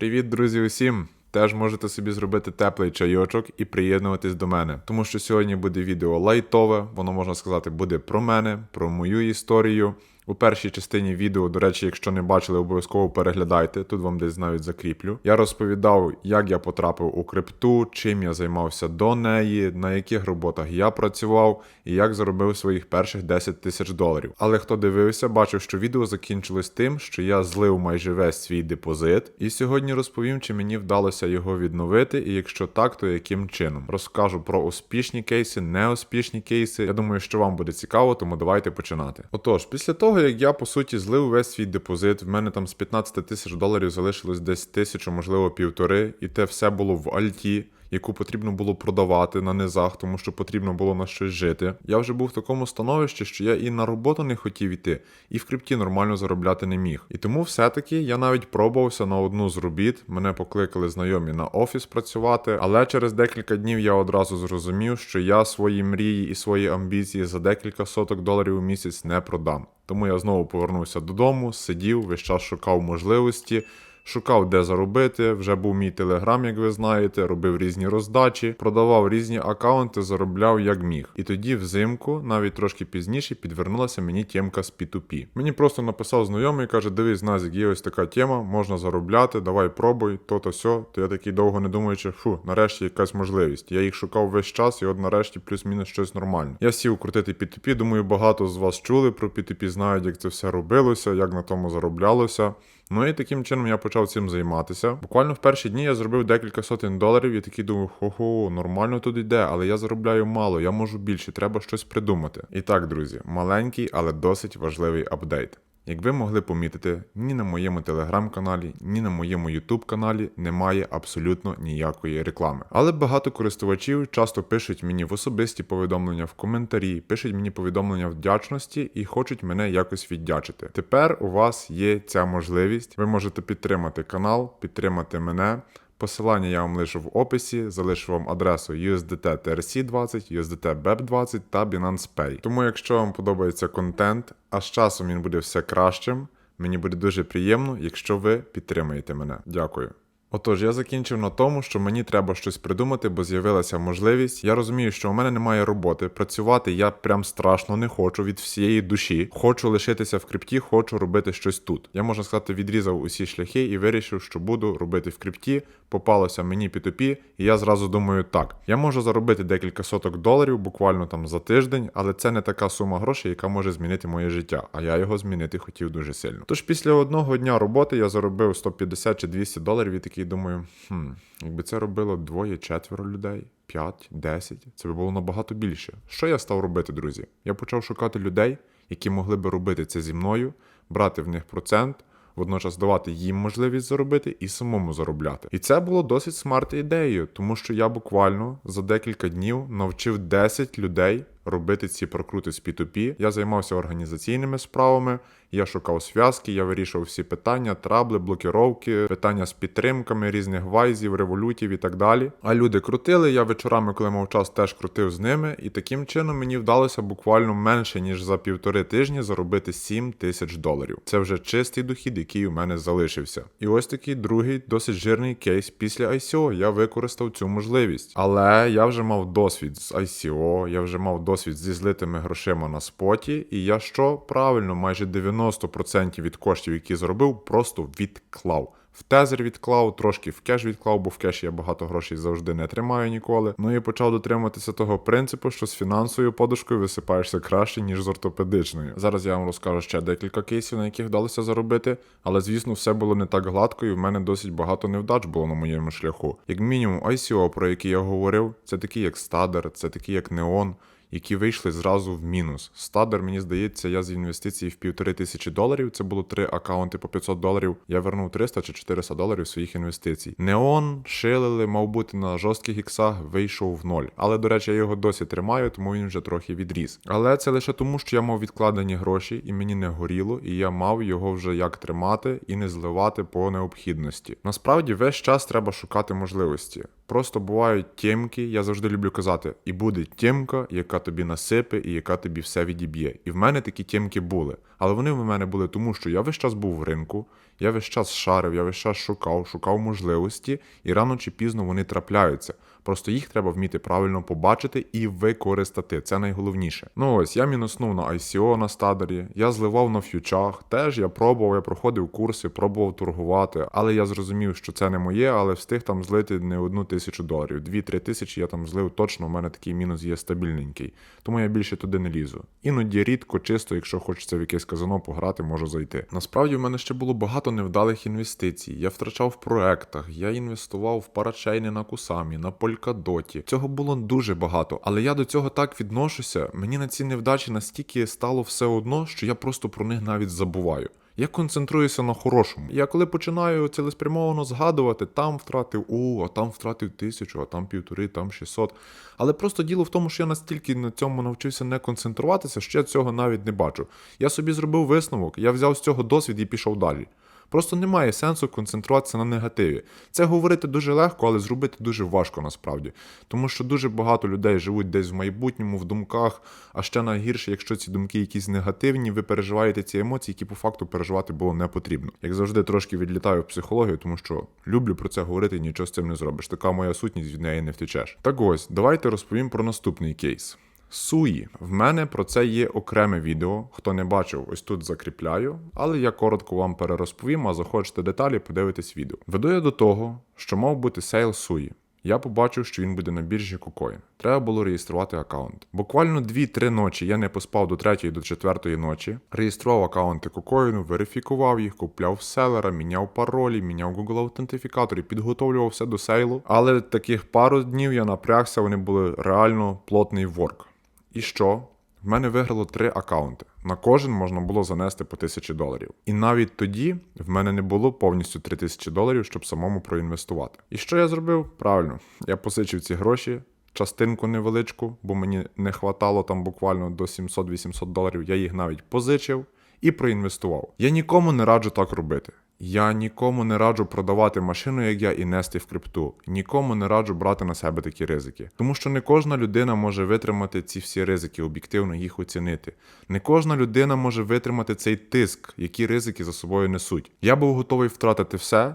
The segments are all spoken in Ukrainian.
Привіт, друзі, усім! Теж можете собі зробити теплий чайочок і приєднуватись до мене, тому що сьогодні буде відео лайтове, воно можна сказати буде про мене, про мою історію. У першій частині відео, до речі, якщо не бачили, обов'язково переглядайте. Тут вам десь навіть закріплю. Я розповідав, як я потрапив у крипту, чим я займався до неї, на яких роботах я працював і як заробив своїх перших 10 тисяч доларів. Але хто дивився, бачив, що відео закінчилось тим, що я злив майже весь свій депозит. І сьогодні розповім, чи мені вдалося його відновити, і якщо так, то яким чином. Розкажу про успішні кейси, неуспішні кейси. Я думаю, що вам буде цікаво, тому давайте починати. Отож, після того, як я по суті злив весь свій депозит, в мене там з 15 тисяч доларів залишилось десь тисячу, можливо, півтори, і те все було в Альті. Яку потрібно було продавати на низах, тому що потрібно було на щось жити. Я вже був в такому становищі, що я і на роботу не хотів іти, і в крипті нормально заробляти не міг. І тому все-таки я навіть пробувався на одну з робіт. Мене покликали знайомі на офіс працювати. Але через декілька днів я одразу зрозумів, що я свої мрії і свої амбіції за декілька соток доларів у місяць не продам. Тому я знову повернувся додому, сидів, весь час шукав можливості. Шукав, де заробити. Вже був мій телеграм, як ви знаєте, робив різні роздачі, продавав різні акаунти, заробляв як міг. І тоді, взимку, навіть трошки пізніше, підвернулася мені тємка з P2P. Мені просто написав знайомий, каже: Дивись, Назік, є ось така тема, можна заробляти, давай пробуй, то-то сьо. То я такий довго не думаючи, фу, нарешті якась можливість. Я їх шукав весь час, і от нарешті плюс-мінус щось нормальне. Я сів крутити P2P, думаю, багато з вас чули про P2P, знають, як це все робилося, як на тому зароблялося. Ну і таким чином я почав цим займатися. Буквально в перші дні я зробив декілька сотень доларів і такий думав, хо-хо, нормально тут йде, але я заробляю мало, я можу більше, треба щось придумати. І так, друзі, маленький, але досить важливий апдейт. Як ви могли помітити, ні на моєму телеграм-каналі, ні на моєму ютуб каналі немає абсолютно ніякої реклами. Але багато користувачів часто пишуть мені в особисті повідомлення в коментарі, пишуть мені повідомлення вдячності і хочуть мене якось віддячити. Тепер у вас є ця можливість. Ви можете підтримати канал, підтримати мене. Посилання я вам лишу в описі, залишу вам адресу USDT TRC20, USDT BEP20 та Binance Pay. Тому, якщо вам подобається контент, а з часом він буде все кращим, мені буде дуже приємно, якщо ви підтримаєте мене. Дякую. Отож, я закінчив на тому, що мені треба щось придумати, бо з'явилася можливість. Я розумію, що у мене немає роботи. Працювати я прям страшно не хочу від всієї душі. Хочу лишитися в крипті, хочу робити щось тут. Я можна сказати, відрізав усі шляхи і вирішив, що буду робити в крипті. Попалося мені P2P, і я зразу думаю, так, я можу заробити декілька соток доларів буквально там за тиждень, але це не така сума грошей, яка може змінити моє життя. А я його змінити хотів дуже сильно. Тож після одного дня роботи я заробив 150 чи 200 доларів і такий думаю, хм, якби це робило двоє-четверо людей. 5, 10, це би було набагато більше. Що я став робити, друзі? Я почав шукати людей, які могли би робити це зі мною, брати в них процент, водночас давати їм можливість заробити і самому заробляти. І це було досить смарт ідеєю, тому що я буквально за декілька днів навчив 10 людей робити ці прокрути з P2P. Я займався організаційними справами, я шукав зв'язки, я вирішував всі питання, трабли, блокіровки, питання з підтримками різних вайзів, револютів і так далі. А люди крутили. Я вечорами, коли мав час, теж крутив з ними, і таким чином мені вдалося буквально менше ніж за півтори тижні заробити 7 тисяч доларів. Це вже чистий дохід, який у мене залишився. І ось такий другий досить жирний кейс після ICO. Я використав цю можливість. Але я вже мав досвід з ICO, я вже мав досвід зі злитими грошима на споті, і я що правильно, майже 90% від коштів, які заробив, просто відклав. В тезер відклав, трошки в кеш відклав, бо в кеші я багато грошей завжди не тримаю ніколи. Ну і почав дотримуватися того принципу, що з фінансовою подушкою висипаєшся краще, ніж з ортопедичною. Зараз я вам розкажу ще декілька кейсів, на яких вдалося заробити, але звісно, все було не так гладко, і в мене досить багато невдач було на моєму шляху. Як мінімум, ICO, про який я говорив, це такі як Стадер, це такі як Неон які вийшли зразу в мінус. Стадер, мені здається, я з інвестицій в півтори тисячі доларів. Це було три акаунти по 500 доларів. Я вернув 300 чи 400 доларів своїх інвестицій. Неон шилили, мав бути на жорстких іксах, вийшов в ноль. Але, до речі, я його досі тримаю, тому він вже трохи відріс. Але це лише тому, що я мав відкладені гроші, і мені не горіло, і я мав його вже як тримати і не зливати по необхідності. Насправді, весь час треба шукати можливості. Просто бувають тємки, я завжди люблю казати, і буде тємка, яка тобі насипе і яка тобі все відіб'є. І в мене такі тємки були. Але вони в мене були тому, що я весь час був в ринку, я весь час шарив, я весь час шукав, шукав можливості, і рано чи пізно вони трапляються. Просто їх треба вміти правильно побачити і використати. Це найголовніше. Ну ось я мінуснув на ICO на стадері, я зливав на ф'ючах. Теж я пробував, я проходив курси, пробував торгувати, але я зрозумів, що це не моє, але встиг там злити не одну тисячу доларів. Дві-три тисячі я там злив точно. У мене такий мінус є стабільненький. Тому я більше туди не лізу. Іноді рідко, чисто, якщо хочеться в якесь казино пограти, можу зайти. Насправді в мене ще було багато невдалих інвестицій. Я втрачав в проектах, я інвестував в парачейни на кусамі, на полькадоті. Цього було дуже багато, але я до цього так відношуся. Мені на ці невдачі настільки стало все одно, що я просто про них навіть забуваю. Я концентруюся на хорошому. Я коли починаю цілеспрямовано згадувати, там втратив у, а там втратив тисячу, а там півтори, там 600. Але просто діло в тому, що я настільки на цьому навчився не концентруватися, що я цього навіть не бачу. Я собі зробив висновок, я взяв з цього досвід і пішов далі. Просто немає сенсу концентруватися на негативі. Це говорити дуже легко, але зробити дуже важко насправді. Тому що дуже багато людей живуть десь в майбутньому, в думках, а ще найгірше, якщо ці думки якісь негативні, ви переживаєте ці емоції, які по факту переживати було не потрібно. Як завжди, трошки відлітаю в психологію, тому що люблю про це говорити і нічого з цим не зробиш. Така моя сутність від неї не втечеш. Так ось, давайте розповім про наступний кейс. Суї. В мене про це є окреме відео. Хто не бачив, ось тут закріпляю, але я коротко вам перерозповім, а захочете деталі, подивитись відео. Веду я до того, що мав бути сейл Суї. Я побачив, що він буде на біржі KuCoin. Треба було реєструвати аккаунт. Буквально 2-3 ночі я не поспав до 3 до 4 ночі, реєстрував аккаунти KuCoin, верифікував їх, купляв селера, міняв паролі, міняв Google аутентифікатор і підготовлював все до сейлу. Але таких пару днів я напрягся, вони були реально плотний ворк. І що? В мене виграло три акаунти. На кожен можна було занести по тисячі доларів. І навіть тоді в мене не було повністю 3 тисячі доларів, щоб самому проінвестувати. І що я зробив? Правильно, я посичив ці гроші, частинку невеличку, бо мені не хватало там буквально до 700-800 доларів. Я їх навіть позичив і проінвестував. Я нікому не раджу так робити. Я нікому не раджу продавати машину, як я, і нести в крипту. Нікому не раджу брати на себе такі ризики. Тому що не кожна людина може витримати ці всі ризики, об'єктивно їх оцінити. Не кожна людина може витримати цей тиск, які ризики за собою несуть. Я був готовий втратити все,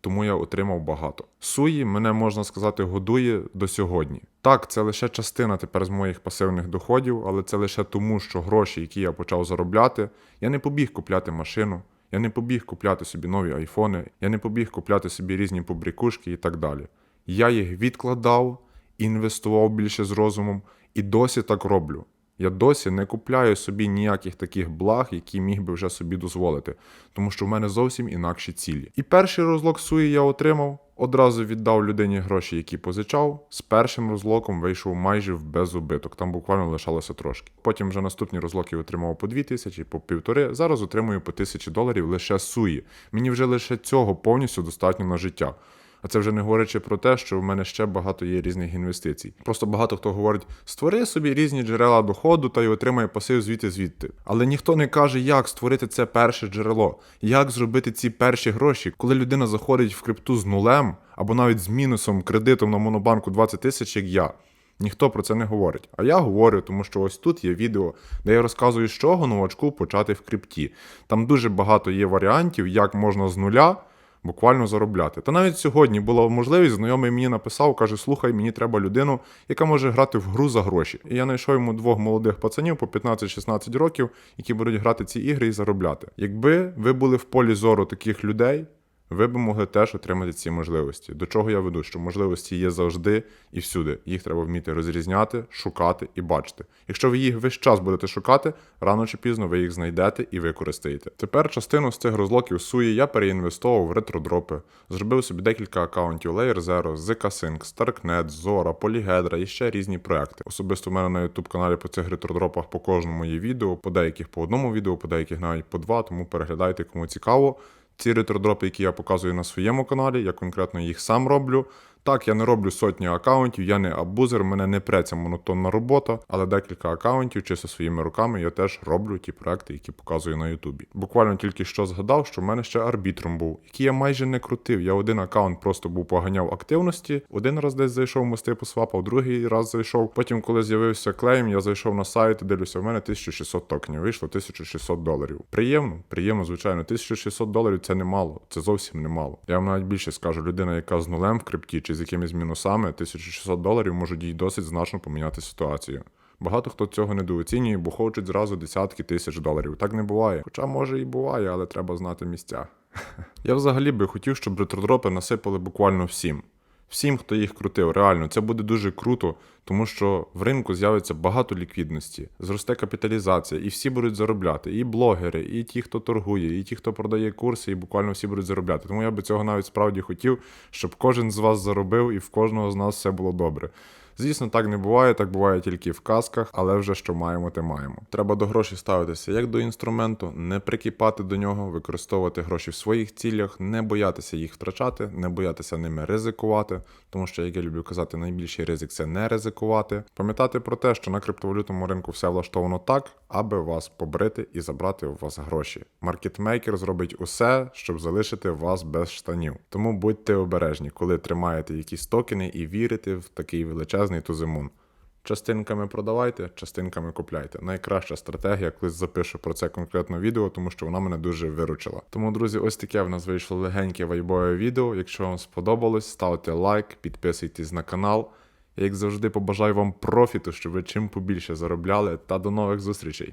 тому я отримав багато. Суї мене можна сказати годує до сьогодні. Так, це лише частина тепер з моїх пасивних доходів, але це лише тому, що гроші, які я почав заробляти, я не побіг купляти машину. Я не побіг купляти собі нові айфони, я не побіг купляти собі різні побрікушки і так далі. Я їх відкладав, інвестував більше з розумом і досі так роблю. Я досі не купляю собі ніяких таких благ, які міг би вже собі дозволити, тому що в мене зовсім інакші цілі. І перший розлог суї я отримав, одразу віддав людині гроші, які позичав. З першим розлоком вийшов майже в безубиток, там буквально лишалося трошки. Потім вже наступні розлоки отримав по 2 тисячі, по півтори. Зараз отримую по тисячі доларів лише суї. Мені вже лише цього повністю достатньо на життя. А це вже не говорячи про те, що в мене ще багато є різних інвестицій. Просто багато хто говорить: створи собі різні джерела доходу та й отримай пасив звідти звідти. Але ніхто не каже, як створити це перше джерело, як зробити ці перші гроші, коли людина заходить в крипту з нулем або навіть з мінусом кредитом на монобанку 20 тисяч, як я. Ніхто про це не говорить. А я говорю, тому що ось тут є відео, де я розказую, з чого новачку почати в крипті. Там дуже багато є варіантів, як можна з нуля буквально заробляти. Та навіть сьогодні була можливість, знайомий мені написав, каже: слухай, мені треба людину, яка може грати в гру за гроші. І я знайшов йому двох молодих пацанів по 15-16 років, які будуть грати ці ігри і заробляти. Якби ви були в полі зору таких людей. Ви б могли теж отримати ці можливості. До чого я веду? Що можливості є завжди і всюди. Їх треба вміти розрізняти, шукати і бачити. Якщо ви їх весь час будете шукати, рано чи пізно ви їх знайдете і використаєте. Тепер частину з цих розлоків суї я переінвестував в ретродропи, зробив собі декілька аккаунтів Layer Zero, ZK Sync, Starknet, Zora, Polyhedra і ще різні проекти. Особисто в мене на YouTube каналі по цих ретродропах по кожному є відео, по деяких по одному відео, по деяких навіть по два, тому переглядайте, кому цікаво. Ці ретродропи, які я показую на своєму каналі, я конкретно їх сам роблю. Так, я не роблю сотні акаунтів, я не абузер, мене не преться монотонна робота, але декілька акаунтів чисто своїми руками я теж роблю ті проекти, які показую на Ютубі. Буквально тільки що згадав, що в мене ще арбітром був, який я майже не крутив. Я один акаунт просто був поганяв активності, один раз десь зайшов, мости посвапав, другий раз зайшов. Потім, коли з'явився клейм, я зайшов на сайт, дивлюся, в мене 1600 токенів, вийшло 1600 доларів. Приємно, приємно, звичайно. 1600 доларів це немало, це зовсім немало. Я вам навіть більше скажу, людина, яка з нулем в крипті з якимись мінусами, 1600 доларів можуть їй досить значно поміняти ситуацію. Багато хто цього недооцінює, бо хочуть зразу десятки тисяч доларів. Так не буває. Хоча може і буває, але треба знати місця. Я взагалі би хотів, щоб ретродропи насипали буквально всім. Всім, хто їх крутив, реально, це буде дуже круто, тому що в ринку з'явиться багато ліквідності, зросте капіталізація, і всі будуть заробляти. І блогери, і ті, хто торгує, і ті, хто продає курси, і буквально всі будуть заробляти. Тому я би цього навіть справді хотів, щоб кожен з вас заробив і в кожного з нас все було добре. Звісно, так не буває, так буває тільки в казках, але вже що маємо, те маємо. Треба до грошей ставитися як до інструменту, не прикипати до нього, використовувати гроші в своїх цілях, не боятися їх втрачати, не боятися ними ризикувати, тому що, як я люблю казати, найбільший ризик це не ризикувати. Пам'ятати про те, що на криптовалютному ринку все влаштовано так, аби вас побрити і забрати у вас гроші. Маркетмейкер зробить усе, щоб залишити вас без штанів. Тому будьте обережні, коли тримаєте якісь токени і вірите в такий величезний тузимун. Частинками продавайте, частинками купляйте. Найкраща стратегія, колись запишу про це конкретно відео, тому що вона мене дуже виручила. Тому, друзі, ось таке в нас вийшло легеньке вайбове відео. Якщо вам сподобалось, ставте лайк, підписуйтесь на канал. Я, як завжди, побажаю вам профіту, щоб ви чим побільше заробляли, та до нових зустрічей.